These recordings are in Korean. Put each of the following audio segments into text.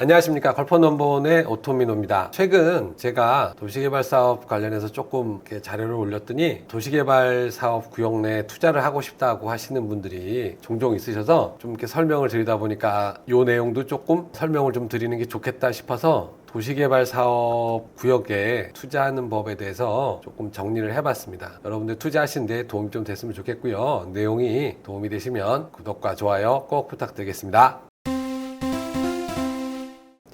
안녕하십니까 걸퍼 넘버원의 오토미노입니다 최근 제가 도시개발 사업 관련해서 조금 자료를 올렸더니 도시개발 사업 구역 내 투자를 하고 싶다고 하시는 분들이 종종 있으셔서 좀 이렇게 설명을 드리다 보니까 이 내용도 조금 설명을 좀 드리는 게 좋겠다 싶어서 도시개발 사업 구역에 투자하는 법에 대해서 조금 정리를 해봤습니다. 여러분들 투자하시는데 도움이 좀 됐으면 좋겠고요. 내용이 도움이 되시면 구독과 좋아요 꼭 부탁드리겠습니다.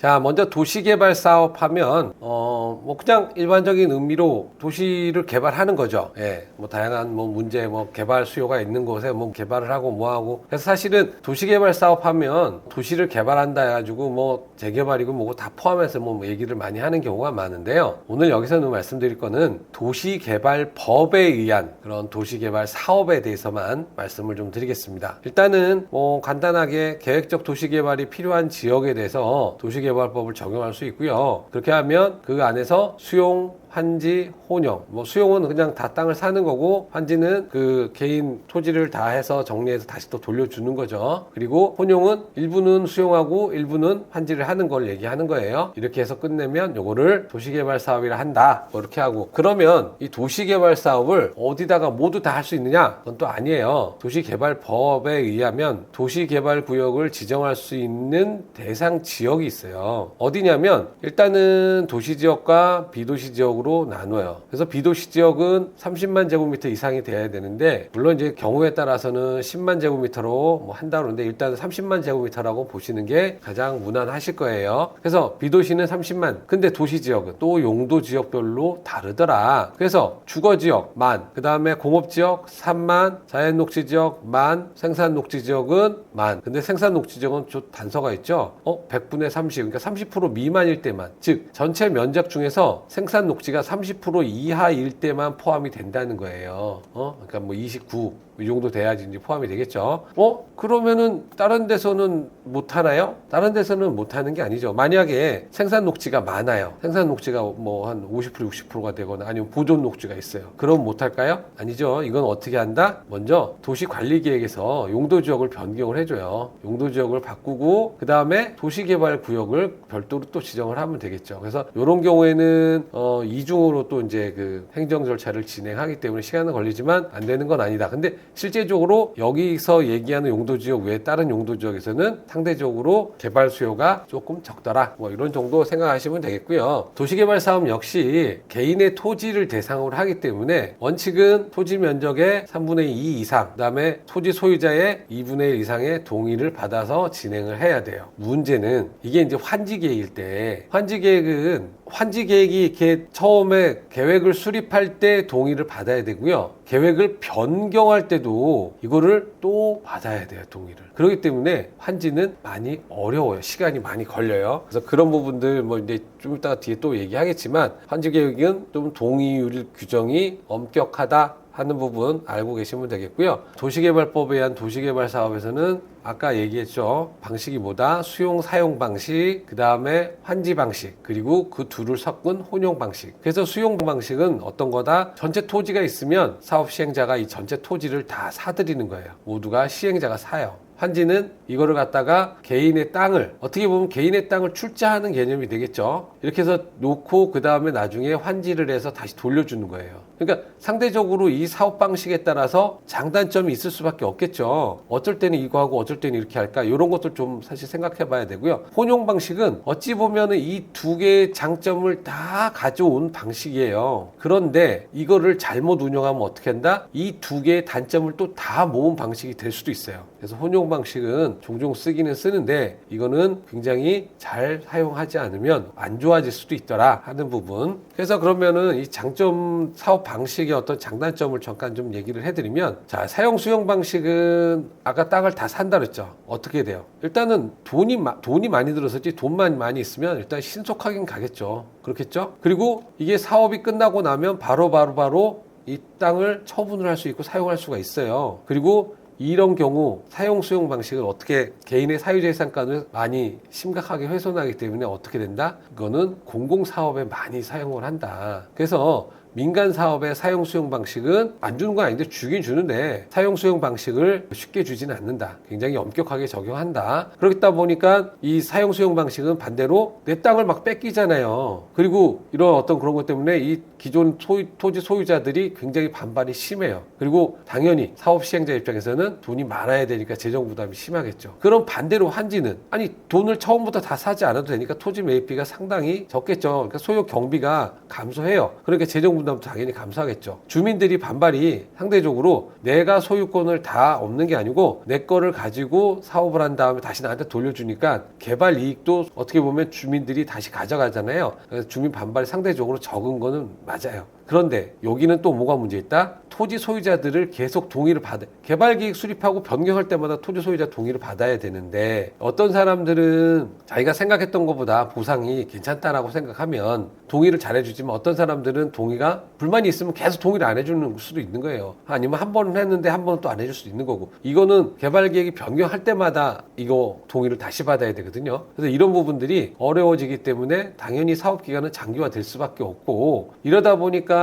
자, 먼저 도시개발 사업 하면, 어, 뭐, 그냥 일반적인 의미로 도시를 개발하는 거죠. 예, 뭐, 다양한 뭐, 문제, 뭐, 개발 수요가 있는 곳에 뭐, 개발을 하고 뭐 하고. 그래서 사실은 도시개발 사업 하면 도시를 개발한다 해가지고 뭐, 재개발이고 뭐고 다 포함해서 뭐, 얘기를 많이 하는 경우가 많은데요. 오늘 여기서는 말씀드릴 거는 도시개발법에 의한 그런 도시개발 사업에 대해서만 말씀을 좀 드리겠습니다. 일단은 뭐, 간단하게 계획적 도시개발이 필요한 지역에 대해서 도시개발 개발법을 적용할 수 있고요. 그렇게 하면 그 안에서 수용, 환지, 혼용. 뭐 수용은 그냥 다 땅을 사는 거고 환지는 그 개인 토지를 다 해서 정리해서 다시 또 돌려주는 거죠. 그리고 혼용은 일부는 수용하고 일부는 환지를 하는 걸 얘기하는 거예요. 이렇게 해서 끝내면 요거를 도시개발 사업이라 한다. 뭐 이렇게 하고 그러면 이 도시개발 사업을 어디다가 모두 다 할 수 있느냐? 그건 또 아니에요. 도시개발법에 의하면 도시개발 구역을 지정할 수 있는 대상 지역이 있어요. 어디냐면 일단은 도시 지역과 비도시 지역으로 나눠요. 그래서 비도시 지역은 30만 제곱미터 이상이 돼야 되는데 물론 이제 경우에 따라서는 10만 제곱미터로 뭐 한다 그러는데 일단 30만 제곱미터라고 보시는 게 가장 무난하실 거예요. 그래서 비도시는 30만. 근데 도시 지역은 또 용도 지역별로 다르더라. 그래서 주거 지역 만, 그 다음에 공업 지역 3만, 자연 녹지 지역 만, 생산 녹지 지역은 만. 근데 생산 녹지 지역은 좀 단서가 있죠. 어, 100분의 30. 그러니까 30% 미만일 때만. 즉 전체 면적 중에서 생산 녹지가 30% 이하일 때만 포함이 된다는 거예요. 어? 그러니까 뭐 29. 이 정도 돼야지 이제 포함이 되겠죠. 어? 그러면은 다른 데서는 못 하나요? 다른 데서는 못 하는 게 아니죠. 만약에 생산 녹지가 많아요. 생산 녹지가 뭐 한 50% 60%가 되거나 아니면 보존 녹지가 있어요. 그럼 못 할까요? 아니죠. 이건 어떻게 한다? 먼저 도시 관리 계획에서 용도 지역을 변경을 해줘요. 용도 지역을 바꾸고 그 다음에 도시 개발 구역을 별도로 또 지정을 하면 되겠죠. 그래서 이런 경우에는 어 이중으로 또 이제 그 행정 절차를 진행하기 때문에 시간은 걸리지만 안 되는 건 아니다. 근데 실제적으로 여기서 얘기하는 용도 지역 외에 다른 용도 지역에서는 상대적으로 개발 수요가 조금 적더라. 뭐 이런 정도 생각하시면 되겠고요. 도시개발 사업 역시 개인의 토지를 대상으로 하기 때문에 원칙은 토지 면적의 3분의 2 이상, 그다음에 토지 소유자의 2분의 1 이상의 동의를 받아서 진행을 해야 돼요. 문제는 이게 이제 환지 계획일 때 환지 계획은 환지 계획이 이렇게 처음에 계획을 수립할 때 동의를 받아야 되고요. 계획을 변경할 때도 이거를 또 받아야 돼요, 동의를. 그렇기 때문에 환지는 많이 어려워요. 시간이 많이 걸려요. 그래서 그런 부분들 뭐 이제 좀 이따가 뒤에 또 얘기하겠지만 환지 계획은 좀 동의율 규정이 엄격하다 하는 부분 알고 계시면 되겠고요. 도시개발법에 의한 도시개발 사업에서는 아까 얘기했죠. 방식이 뭐다? 수용 사용 방식, 그 다음에 환지 방식, 그리고 그 둘을 섞은 혼용 방식. 그래서 수용 방식은 어떤 거다? 전체 토지가 있으면 사업 시행자가 이 전체 토지를 다 사들이는 거예요. 모두가 시행자가 사요. 환지는 이거를 갖다가 개인의 땅을 어떻게 보면 개인의 땅을 출자하는 개념이 되겠죠. 이렇게 해서 놓고 그 다음에 나중에 환지를 해서 다시 돌려주는 거예요. 그러니까 상대적으로 이 사업 방식에 따라서 장단점이 있을 수밖에 없겠죠. 어쩔 때는 이거 하고 어쩔 때는 이렇게 할까 이런 것들 좀 사실 생각해 봐야 되고요. 혼용 방식은 어찌 보면은 이 두 개의 장점을 다 가져온 방식이에요. 그런데 이거를 잘못 운영하면 어떻게 한다? 이 두 개의 단점을 또 다 모은 방식이 될 수도 있어요. 그래서 혼용 방식은 종종 쓰기는 쓰는데 이거는 굉장히 잘 사용하지 않으면 안 좋아질 수도 있더라 하는 부분. 그래서 그러면은 이 장점 사업 방식의 어떤 장단점을 잠깐 좀 얘기를 해드리면 자 사용 수용 방식은 아까 땅을 다 산다 그랬죠. 어떻게 돼요? 일단은 돈이 마- 돈이 많이 들었었지 돈만 많이 있으면 일단 신속하긴 가겠죠. 그렇겠죠? 그리고 이게 사업이 끝나고 나면 바로 바로 바로 이 땅을 처분을 할 수 있고 사용할 수가 있어요. 그리고 이런 경우 사용 수용 방식을 어떻게 개인의 사유재산권을 많이 심각하게 훼손하기 때문에 어떻게 된다? 그거는 공공사업에 많이 사용을 한다. 그래서 민간 사업의 사용 수용 방식은 안 주는 건 아닌데 주긴 주는데 사용 수용 방식을 쉽게 주지는 않는다. 굉장히 엄격하게 적용한다. 그렇다 보니까 이 사용 수용 방식은 반대로 내 땅을 막 뺏기잖아요. 그리고 이런 어떤 그런 것 때문에 이 기존 소유, 토지 소유자들이 굉장히 반발이 심해요. 그리고 당연히 사업 시행자 입장에서는 돈이 많아야 되니까 재정 부담이 심하겠죠. 그럼 반대로 한지는 아니 돈을 처음부터 다 사지 않아도 되니까 토지 매입비가 상당히 적겠죠. 그러니까 소요 경비가 감소해요. 그러니까 재정 부담 도 당연히 감소하겠죠. 주민들이 반발이 상대적으로 내가 소유권을 다 없는 게 아니고 내 거를 가지고 사업을 한 다음에 다시 나한테 돌려주니까 개발 이익도 어떻게 보면 주민들이 다시 가져가잖아요. 주민 반발이 상대적으로 적은 거는 맞아요. 그런데 여기는 또 뭐가 문제 있다? 토지 소유자들을 계속 동의를 받아 개발 계획 수립하고 변경할 때마다 토지 소유자 동의를 받아야 되는데 어떤 사람들은 자기가 생각했던 것보다 보상이 괜찮다라고 생각하면 동의를 잘 해주지만 어떤 사람들은 동의가 불만이 있으면 계속 동의를 안 해주는 수도 있는 거예요. 아니면 한 번은 했는데 한 번은 또안 해줄 수도 있는 거고 이거는 개발 계획이 변경할 때마다 이거 동의를 다시 받아야 되거든요. 그래서 이런 부분들이 어려워지기 때문에 당연히 사업 기간은 장기화될 수밖에 없고 이러다 보니까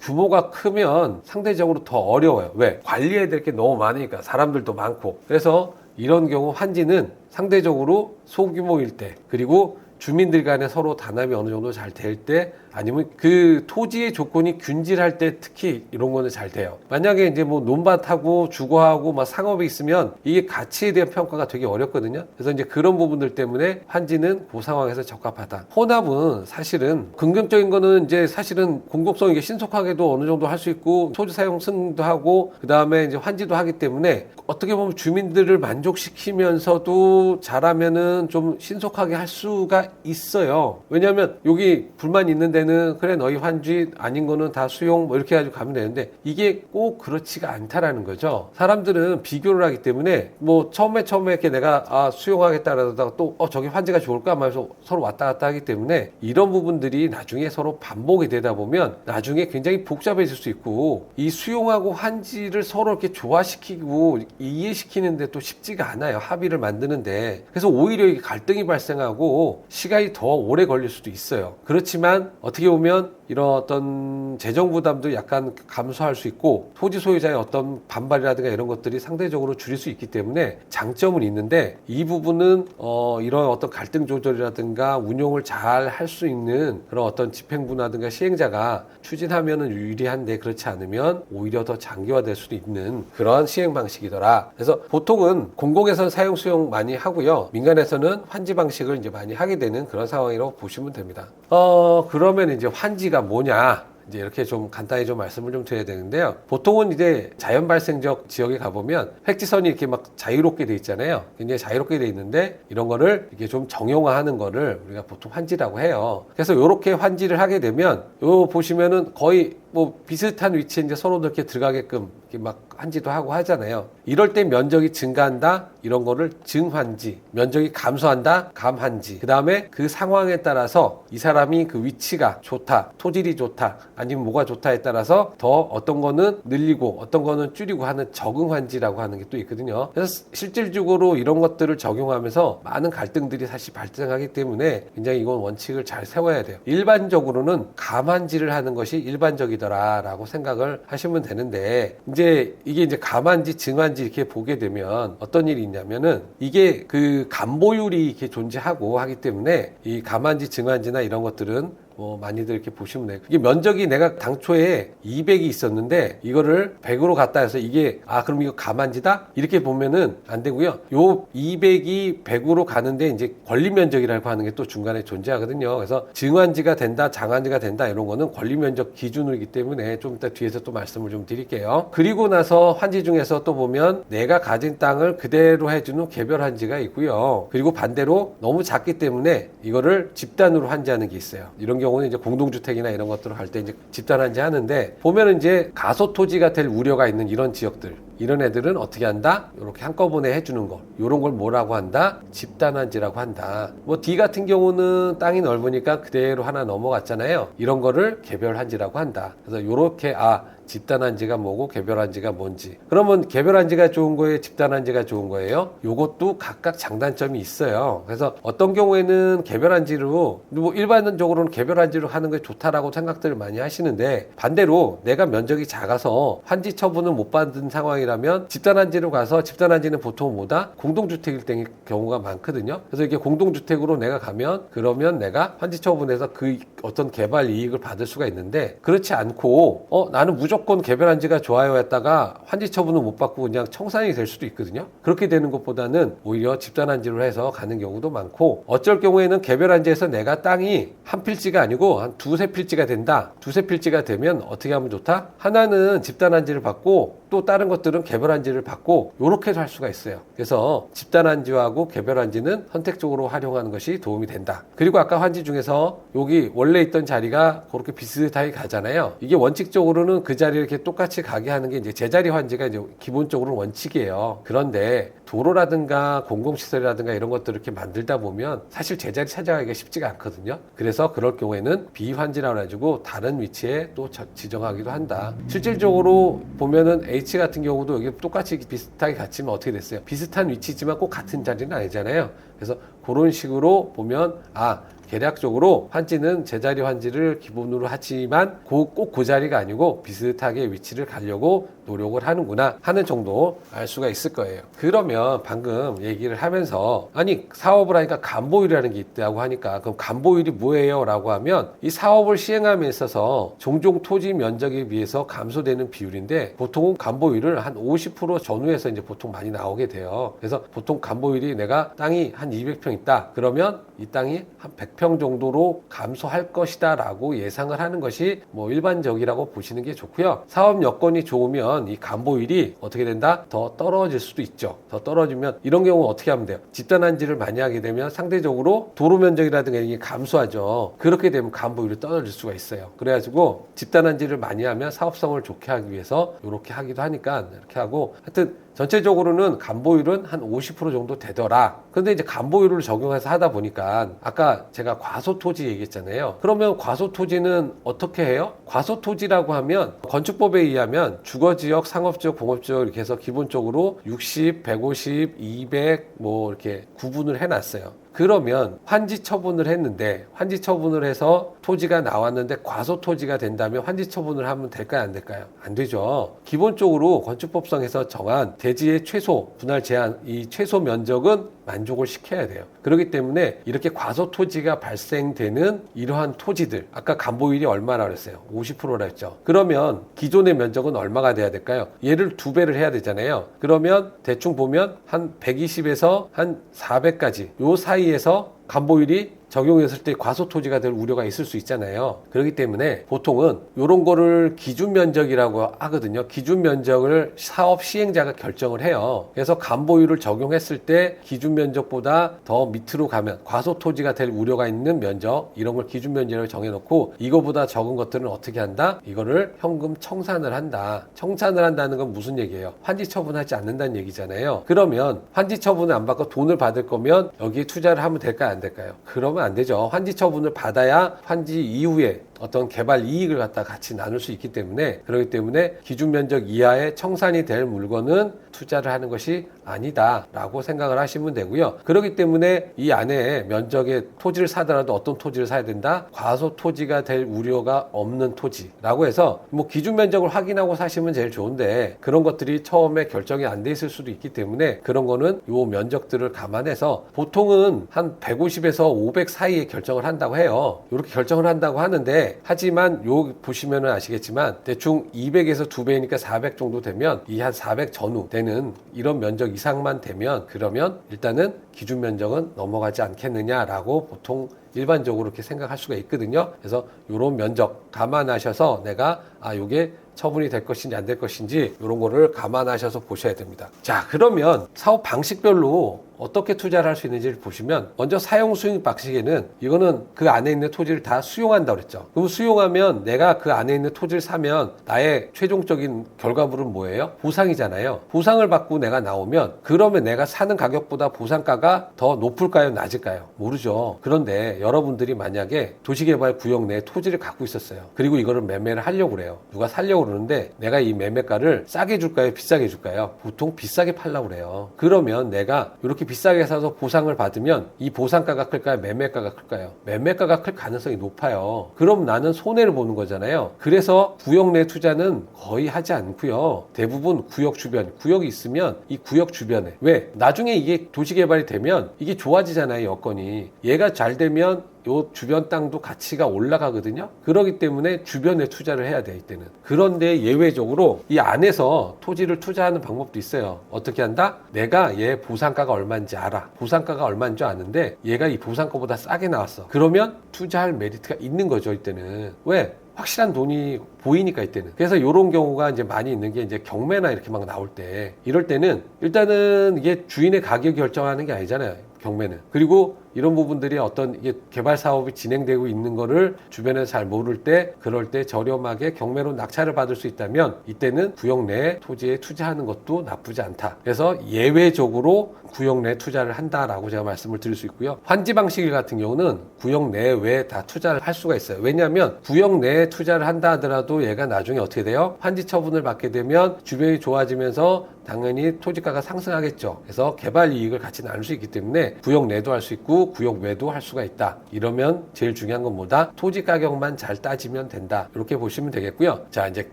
규모가 크면 상대적으로 더 어려워요. 왜? 관리해야 될 게 너무 많으니까 사람들도 많고. 그래서 이런 경우 환지는 상대적으로 소규모일 때 그리고 주민들 간에 서로 단합이 어느 정도 잘 될 때 아니면 그 토지의 조건이 균질할 때 특히 이런 거는 잘 돼요. 만약에 이제 뭐 논밭하고 주거하고 막 상업이 있으면 이게 가치에 대한 평가가 되게 어렵거든요. 그래서 이제 그런 부분들 때문에 환지는 그 상황에서 적합하다. 혼합은 사실은 긍정적인 거는 이제 사실은 공급성 이게 신속하게도 어느 정도 할 수 있고 토지 사용 승도 하고 그 다음에 이제 환지도 하기 때문에 어떻게 보면 주민들을 만족시키면서도 잘하면은 좀 신속하게 할 수가 있어요. 왜냐하면 여기 불만 있는 데는 그래 너희 환지 아닌 거는 다 수용 뭐 이렇게 해가지고 가면 되는데 이게 꼭 그렇지가 않다라는 거죠. 사람들은 비교를 하기 때문에 뭐 처음에 처음에 이렇게 내가 아 수용하겠다라다가 또 어 저기 환지가 좋을까 하면서 서로 왔다 갔다 하기 때문에 이런 부분들이 나중에 서로 반복이 되다 보면 나중에 굉장히 복잡해질 수 있고 이 수용하고 환지를 서로 이렇게 조화시키고 이해시키는데 또 쉽지가 않아요. 합의를 만드는데 그래서 오히려 갈등이 발생하고 시간이 더 오래 걸릴 수도 있어요. 그렇지만 어떻게 보면 이런 어떤 재정 부담도 약간 감소할 수 있고 토지 소유자의 어떤 반발이라든가 이런 것들이 상대적으로 줄일 수 있기 때문에 장점은 있는데 이 부분은 어 이런 어떤 갈등 조절이라든가 운용을 잘 할 수 있는 그런 어떤 집행부라든가 시행자가 추진하면은 유리한데 그렇지 않으면 오히려 더 장기화될 수도 있는 그런 시행 방식이더라. 그래서 보통은 공공에서는 사용 수용 많이 하고요. 민간에서는 환지 방식을 이제 많이 하게 되는 그런 상황이라고 보시면 됩니다. 어 그러면 이제 환지가 뭐냐? 이제 이렇게 좀 간단히 좀 말씀을 좀 드려야 되는데요. 보통은 이제 자연 발생적 지역에 가보면 획지선이 이렇게 막 자유롭게 돼 있잖아요. 굉장히 자유롭게 돼 있는데 이런 거를 이렇게 좀 정형화하는 거를 우리가 보통 환지라고 해요. 그래서 이렇게 환지를 하게 되면 요 보시면은 거의 뭐 비슷한 위치에 이제 서로 이렇게 들어가게끔 이렇게 막 환지도 하고 하잖아요. 이럴 때 면적이 증가한다 이런 거를 증환지, 면적이 감소한다 감환지. 그 다음에 그 상황에 따라서 이 사람이 그 위치가 좋다, 토질이 좋다, 아니면 뭐가 좋다에 따라서 더 어떤 거는 늘리고 어떤 거는 줄이고 하는 적응환지라고 하는 게 또 있거든요. 그래서 실질적으로 이런 것들을 적용하면서 많은 갈등들이 사실 발생하기 때문에 굉장히 이건 원칙을 잘 세워야 돼요. 일반적으로는 감환지를 하는 것이 일반적이 더라라고 생각을 하시면 되는데 이제 이게 이제 감환지, 증환지 이렇게 보게 되면 어떤 일이 있냐면은 이게 그 감보율이 이렇게 존재하고 하기 때문에 이 감환지, 증환지나 이런 것들은 뭐 많이들 이렇게 보시면 돼요. 이게 면적이 내가 당초에 200이 있었는데 이거를 100으로 갔다 해서 이게 아 그럼 이거 감안지다 이렇게 보면은 안 되고요. 요 200이 100으로 가는데 이제 권리 면적이라고 하는 게 또 중간에 존재하거든요. 그래서 증환지가 된다, 장환지가 된다 이런 거는 권리 면적 기준이기 때문에 좀 이따 뒤에서 또 말씀을 좀 드릴게요. 그리고 나서 환지 중에서 또 보면 내가 가진 땅을 그대로 해주는 개별 환지가 있고요. 그리고 반대로 너무 작기 때문에 이거를 집단으로 환지하는 게 있어요. 이런 경우 는 이제 공동주택이나 이런 것들을 할 때 이제 집단 환지 하는데 보면은 이제 가소 토지가 될 우려가 있는 이런 지역들 이런 애들은 어떻게 한다? 이렇게 한꺼번에 해주는 거. 이런 걸 뭐라고 한다? 집단환지라고 한다. 뭐 D 같은 경우는 땅이 넓으니까 그대로 하나 넘어갔잖아요. 이런 거를 개별환지라고 한다. 그래서 이렇게 아 집단한지가 뭐고 개별한지가 뭔지. 그러면 개별한지가 좋은 거예요? 집단한지가 좋은 거예요? 요것도 각각 장단점이 있어요. 그래서 어떤 경우에는 개별한지로 뭐 일반적으로는 개별한지로 하는 게 좋다라고 생각들을 많이 하시는데 반대로 내가 면적이 작아서 환지 처분을 못 받은 상황이라면 집단한지로 가서 집단한지는 보통 뭐다? 공동주택일 때 경우가 많거든요. 그래서 이게 공동주택으로 내가 가면 그러면 내가 환지 처분에서 그 어떤 개발 이익을 받을 수가 있는데 그렇지 않고 어 나는 무조건 개별한 지가 좋아요 했다가 환지 처분을 못 받고 그냥 청산이 될 수도 있거든요. 그렇게 되는 것보다는 오히려 집단 한지로 해서 가는 경우도 많고 어쩔 경우에는 개별 한지에서 내가 땅이 한 필지가 아니고 한 두세 필지가 된다. 두세 필지가 되면 어떻게 하면 좋다? 하나는 집단 한지를 받고 또 다른 것들은 개별 한지를 받고 이렇게 해서 할 수가 있어요. 그래서 집단 한지하고 개별 한지는 선택적으로 활용하는 것이 도움이 된다. 그리고 아까 환지 중에서 여기 원래 있던 자리가 그렇게 비슷하게 가잖아요. 이게 원칙적으로는 그 자리 를 이렇게 똑같이 가게 하는 게 이제 제자리 환지가 이제 기본적으로 원칙이에요. 그런데 도로라든가 공공시설이라든가 이런 것들을 이렇게 만들다 보면 사실 제자리 찾아가기가 쉽지가 않거든요. 그래서 그럴 경우에는 비환지라고 해가지고 다른 위치에 또 저- 지정하기도 한다. 실질적으로 보면은 H 같은 경우도 여기 똑같이 비슷하게 같지만 어떻게 됐어요? 비슷한 위치지만 꼭 같은 자리는 아니잖아요. 그래서 그런 식으로 보면 아 계략적으로 환지는 제자리 환지를 기본으로 하지만 꼭 그 자리가 아니고 비슷하게 위치를 가려고 노력을 하는구나 하는 정도 알 수가 있을 거예요. 그러면 방금 얘기를 하면서 아니 사업을 하니까 간보율이라는 게 있다고 하니까 그럼 간보율이 뭐예요? 라고 하면 이 사업을 시행함에 있어서 종종 토지 면적에 비해서 감소되는 비율인데 보통은 간보율을 한 50% 전후에서 이제 보통 많이 나오게 돼요. 그래서 보통 간보율이 내가 땅이 한 200평 있다. 그러면 이 땅이 한 100평 정도로 감소할 것이다 라고 예상을 하는 것이 뭐 일반적이라고 보시는 게 좋고요. 사업 여건이 좋으면 이 간보율이 어떻게 된다? 더 떨어질 수도 있죠. 더 떨어지면 이런 경우 어떻게 하면 돼요? 집단 한지를 많이 하게 되면 상대적으로 도로 면적이라든가 이게 감소하죠. 그렇게 되면 간보율이 떨어질 수가 있어요. 그래가지고 집단 한지를 많이 하면 사업성을 좋게 하기 위해서 이렇게 하기도 하니까 이렇게 하고 하여튼 전체적으로는 간보율은 한 50% 정도 되더라. 근데 이제 간보율을 적용해서 하다 보니까 아까 제가 과소토지 얘기했잖아요. 그러면 과소토지는 어떻게 해요? 과소토지라고 하면 건축법에 의하면 주거지역, 상업지역, 공업지역 이렇게 해서 기본적으로 60, 150, 200 뭐 이렇게 구분을 해놨어요. 그러면 환지 처분을 했는데 환지 처분을 해서 토지가 나왔는데 과소 토지가 된다면 환지 처분을 하면 될까요? 안 될까요? 안 되죠. 기본적으로 건축법상에서 정한 대지의 최소 분할 제한 이 최소 면적은 만족을 시켜야 돼요. 그렇기 때문에 이렇게 과소 토지가 발생되는 이러한 토지들 아까 간보율이 얼마나 그랬어요? 50%라 했죠. 그러면 기존의 면적은 얼마가 돼야 될까요? 얘를 두 배를 해야 되잖아요. 그러면 대충 보면 한 120에서 한 400까지 요 사이에서 간보율이 적용했을 때 과소토지가 될 우려가 있을 수 있잖아요. 그렇기 때문에 보통은 이런 거를 기준 면적이라고 하거든요. 기준 면적을 사업 시행자가 결정을 해요. 그래서 간보율을 적용했을 때 기준 면적보다 더 밑으로 가면 과소토지가 될 우려가 있는 면적 이런 걸 기준 면적을 정해놓고 이거보다 적은 것들은 어떻게 한다? 이거를 현금 청산을 한다. 청산을 한다는 건 무슨 얘기예요? 환지 처분하지 않는다는 얘기잖아요. 그러면 환지 처분을 안 받고 돈을 받을 거면 여기에 투자를 하면 될까요? 안 될까요? 그러면 안 되죠. 환지 처분을 받아야 환지 이후에 어떤 개발 이익을 갖다 같이 나눌 수 있기 때문에 그렇기 때문에 기준 면적 이하의 청산이 될 물건은 투자를 하는 것이 아니다라고 생각을 하시면 되고요. 그렇기 때문에 이 안에 면적의 토지를 사더라도 어떤 토지를 사야 된다? 과소 토지가 될 우려가 없는 토지라고 해서 뭐 기준 면적을 확인하고 사시면 제일 좋은데 그런 것들이 처음에 결정이 안 돼 있을 수도 있기 때문에 그런 거는 요 면적들을 감안해서 보통은 한 150에서 500 사이에 결정을 한다고 해요. 이렇게 결정을 한다고 하는데 하지만 요 보시면은 아시겠지만 대충 200에서 2배니까 400 정도 되면 이 한 400 전후 되는 이런 면적 이상만 되면 그러면 일단은 기준 면적은 넘어가지 않겠느냐라고 보통 일반적으로 이렇게 생각할 수가 있거든요. 그래서 이런 면적 감안하셔서 내가 아 요게 처분이 될 것인지 안 될 것인지 이런 거를 감안하셔서 보셔야 됩니다. 자 그러면 사업 방식별로 어떻게 투자를 할 수 있는지를 보시면 먼저 사용 수익 방식에는 이거는 그 안에 있는 토지를 다 수용한다고 그랬죠. 그럼 수용하면 내가 그 안에 있는 토지를 사면 나의 최종적인 결과물은 뭐예요? 보상이잖아요. 보상을 받고 내가 나오면 그러면 내가 사는 가격보다 보상가가 더 높을까요? 낮을까요? 모르죠. 그런데 여러분들이 만약에 도시개발 구역 내에 토지를 갖고 있었어요. 그리고 이거를 매매를 하려고 그래요. 누가 살려고 그러는데 내가 이 매매가를 싸게 줄까요? 비싸게 줄까요? 보통 비싸게 팔라고 그래요. 그러면 내가 이렇게 비싸게 사서 보상을 받으면 이 보상가가 클까요? 매매가가 클까요? 매매가가 클 가능성이 높아요. 그럼 나는 손해를 보는 거잖아요. 그래서 구역 내 투자는 거의 하지 않고요. 대부분 구역 주변, 구역이 있으면 이 구역 주변에 왜? 나중에 이게 도시 개발이 되면 이게 좋아지잖아요, 여건이. 얘가 잘 되면 요 주변 땅도 가치가 올라가거든요. 그러기 때문에 주변에 투자를 해야 돼, 이때는. 그런데 예외적으로 이 안에서 토지를 투자하는 방법도 있어요. 어떻게 한다? 내가 얘 보상가가 얼마인지 알아. 보상가가 얼마인 줄 아는데 얘가 이 보상가보다 싸게 나왔어. 그러면 투자할 메리트가 있는 거죠, 이때는. 왜? 확실한 돈이 보이니까 이때는. 그래서 이런 경우가 이제 많이 있는 게 이제 경매나 이렇게 막 나올 때 이럴 때는 일단은 이게 주인의 가격이 결정하는 게 아니잖아요. 경매는. 그리고 이런 부분들이 어떤 이게 개발 사업이 진행되고 있는 거를 주변에서 잘 모를 때 그럴 때 저렴하게 경매로 낙찰을 받을 수 있다면 이때는 구역 내 토지에 투자하는 것도 나쁘지 않다. 그래서 예외적으로 구역 내 투자를 한다라고 제가 말씀을 드릴 수 있고요. 환지 방식 같은 경우는 구역 내외 다 투자를 할 수가 있어요. 왜냐하면 구역 내에 투자를 한다 하더라도 얘가 나중에 어떻게 돼요? 환지 처분을 받게 되면 주변이 좋아지면서 당연히 토지가가 상승하겠죠. 그래서 개발 이익을 같이 나눌 수 있기 때문에 구역 내도 할 수 있고 구역 외도 할 수가 있다. 이러면 제일 중요한 건 뭐다? 토지 가격만 잘 따지면 된다. 이렇게 보시면 되겠고요. 자, 이제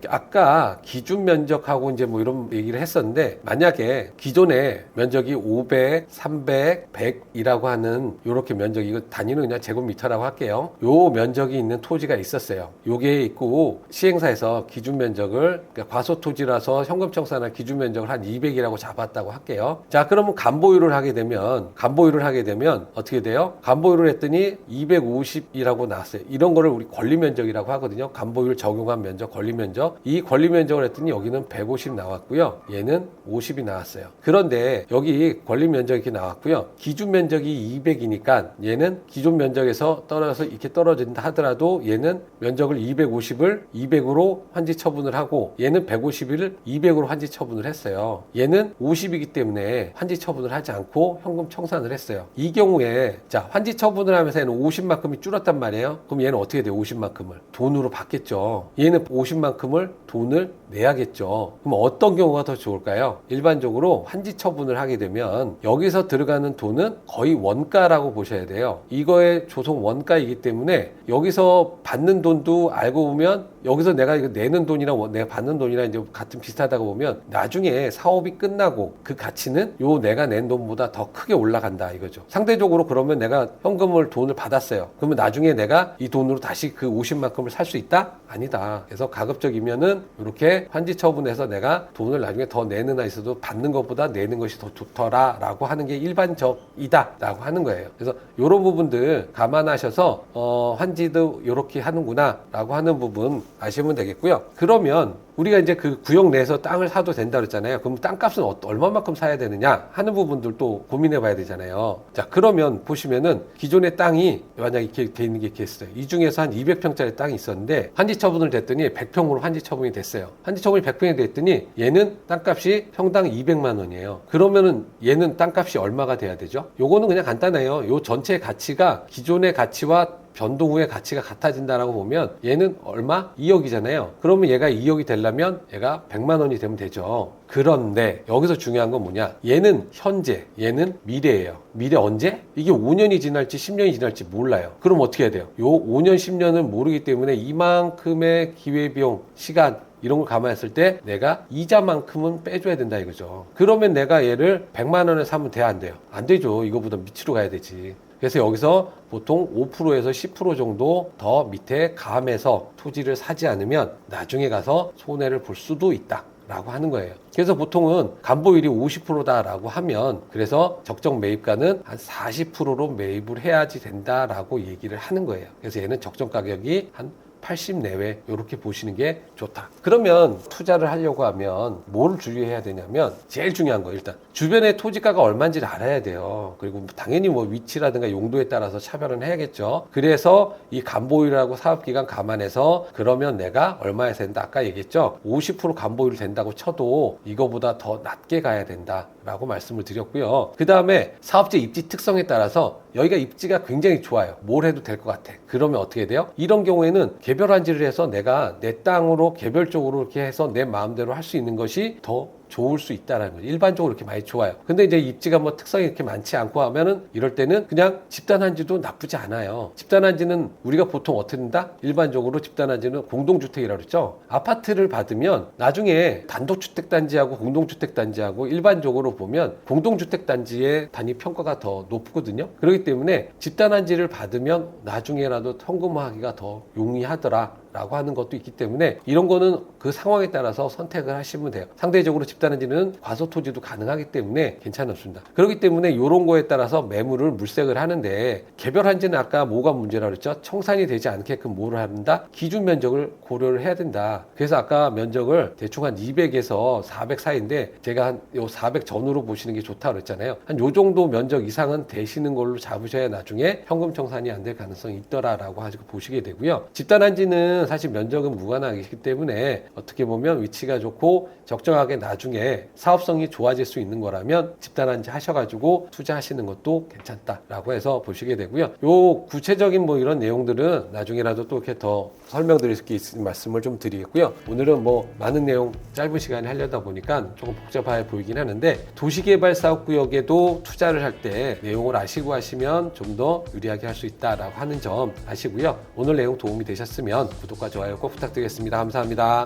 아까 기준 면적하고 이제 뭐 이런 얘기를 했었는데 만약에 기존에 면적이 500, 300, 100이라고 하는 이렇게 면적 이거 단위는 그냥 제곱미터라고 할게요. 요 면적이 있는 토지가 있었어요. 요게 있고 시행사에서 기준 면적을 그러니까 과소 토지라서 현금 청산할 기준 면적을 한 200이라고 잡았다고 할게요. 자, 그러면 간보유를 하게 되면 간보유를 하게 되면 어떻게 돼요? 간보유를 했더니 250이라고 나왔어요. 이런 거를 우리 권리 면적이라고 하거든요. 간보유를 적용한 면적, 권리 면적. 이 권리 면적을 했더니 여기는 150 나왔고요. 얘는 50이 나왔어요. 그런데 여기 권리 면적이 이렇게 나왔고요. 기준 면적이 200이니까 얘는 기존 면적에서 떨어져서 이렇게 떨어진다 하더라도 얘는 면적을 250을 200으로 환지 처분을 하고 얘는 150을 200으로 환지 처분을 했어요. 얘는 50이기 때문에 환지 처분을 하지 않고 현금 청산을 했어요. 이 경우에 자 환지 처분을 하면서 얘는 50만큼이 줄었단 말이에요. 그럼 얘는 어떻게 돼요? 50만큼을 돈으로 받겠죠. 얘는 50만큼을 돈을 내야겠죠. 그럼 어떤 경우가 더 좋을까요? 일반적으로 환지 처분을 하게 되면 여기서 들어가는 돈은 거의 원가라고 보셔야 돼요. 이거의 조성 원가이기 때문에 여기서 받는 돈도 알고 보면 여기서 내가 이거 내는 돈이랑 원- 내가 받는 돈이랑 이제 같은 비슷하다고 보면 나중에 사업이 끝나고 그 가치는 요 내가 낸 돈보다 더 크게 올라간다 이거죠. 상대적으로 그러면 내가 현금을 돈을 받았어요. 그러면 나중에 내가 이 돈으로 다시 그 50만큼을 살 수 있다? 아니다. 그래서 가급적이면은 이렇게 환지 처분해서 내가 돈을 나중에 더 내는 한 있어도 받는 것보다 내는 것이 더 좋더라라고 하는 게 일반적이다라고 하는 거예요. 그래서 이런 부분들 감안하셔서 어, 환지도 이렇게 하는구나라고 하는 부분 아시면 되겠고요. 그러면 우리가 이제 그 구역 내에서 땅을 사도 된다 그랬잖아요. 그럼 땅값은 어- 얼마만큼 사야 되느냐 하는 부분들도 고민해 봐야 되잖아요. 자, 그러면 보시면은 기존의 땅이 만약 이렇게 돼 있는 게 이렇게 있어요. 이 중에서 한 200평짜리 땅이 있었는데 환지 처분을 됐더니 100평으로 환지 처분이 됐어요. 환지 처분이 100평이 됐더니 얘는 땅값이 평당 200만 원이에요. 그러면은 얘는 땅값이 얼마가 돼야 되죠? 요거는 그냥 간단해요. 요 전체 가치가 기존의 가치와 변동 후의 가치가 같아진다라고 보면 얘는 얼마? 2억이잖아요. 그러면 얘가 2억이 되려면 얘가 100만 원이 되면 되죠. 그런데 여기서 중요한 건 뭐냐? 얘는 현재, 얘는 미래예요. 미래 언제? 이게 5년이 지날지 10년이 지날지 몰라요. 그럼 어떻게 해야 돼요? 요 5년, 10년은 모르기 때문에 이만큼의 기회비용, 시간 이런 걸 감안했을 때 내가 이자만큼은 빼줘야 된다 이거죠. 그러면 내가 얘를 100만 원에 사면 돼 안 돼요? 안 되죠. 이거보다 밑으로 가야 되지. 그래서 여기서 보통 5%에서 10% 정도 더 밑에 감해서 토지를 사지 않으면 나중에 가서 손해를 볼 수도 있다. 라고 하는 거예요. 그래서 보통은 간보율이 50%다라고 하면 그래서 적정 매입가는 한 40%로 매입을 해야지 된다라고 얘기를 하는 거예요. 그래서 얘는 적정 가격이 한 80 내외 이렇게 보시는 게 좋다. 그러면 투자를 하려고 하면 뭘 주의해야 되냐면 제일 중요한 거 일단 주변의 토지가가 얼마인지를 알아야 돼요. 그리고 당연히 뭐 위치라든가 용도에 따라서 차별은 해야겠죠. 그래서 이 간보유라고 사업기간 감안해서 그러면 내가 얼마에 된다 아까 얘기했죠. 50% 간보유를 된다고 쳐도 이거보다 더 낮게 가야 된다라고 말씀을 드렸고요. 그 다음에 사업체 입지 특성에 따라서 여기가 입지가 굉장히 좋아요. 뭘 해도 될 것 같아. 그러면 어떻게 돼요? 이런 경우에는 개별 한지를 해서 내가 내 땅으로 개별적으로 이렇게 해서 내 마음대로 할 수 있는 것이 더 좋을 수 있다라는 거죠. 일반적으로 이렇게 많이 좋아요. 근데 이제 입지가 뭐 특성이 이렇게 많지 않고 하면은 이럴 때는 그냥 집단한지도 나쁘지 않아요. 집단한지는 우리가 보통 어떻게 된다? 일반적으로 집단한지는 공동주택이라고 그랬죠. 아파트를 받으면 나중에 단독주택단지하고 공동주택단지하고 일반적으로 보면 공동주택단지의 단위 평가가 더 높거든요. 그렇기 때문에 집단한지를 받으면 나중에라도 현금화하기가 더 용이하더라. 라고 하는 것도 있기 때문에 이런 거는 그 상황에 따라서 선택을 하시면 돼요. 상대적으로 집단한지는 과소 토지도 가능하기 때문에 괜찮습니다. 그렇기 때문에 이런 거에 따라서 매물을 물색을 하는데 개별한지는 아까 뭐가 문제라고 그랬죠? 청산이 되지 않게끔 뭐를 한다? 기준 면적을 고려를 해야 된다. 그래서 아까 면적을 대충 한 200에서 400 사이인데 제가 한 요 400 전후로 보시는 게 좋다고 그랬잖아요. 한 요 정도 면적 이상은 되시는 걸로 잡으셔야 나중에 현금 청산이 안 될 가능성이 있더라라고 가지고 보시게 되고요. 집단한지는 사실 면적은 무관하기 때문에 어떻게 보면 위치가 좋고 적정하게 나중에 사업성이 좋아질 수 있는 거라면 집단한지 하셔가지고 투자하시는 것도 괜찮다라고 해서 보시게 되고요. 요 구체적인 뭐 이런 내용들은 나중에라도 또 이렇게 더 설명드릴 수 있는 말씀을 좀 드리겠고요. 오늘은 뭐 많은 내용 짧은 시간에 하려다 보니까 조금 복잡해 보이긴 하는데 도시개발 사업구역에도 투자를 할 때 내용을 아시고 하시면 좀 더 유리하게 할 수 있다라고 하는 점 아시고요. 오늘 내용 도움이 되셨으면 구독과 좋아요 꼭 부탁드리겠습니다. 감사합니다.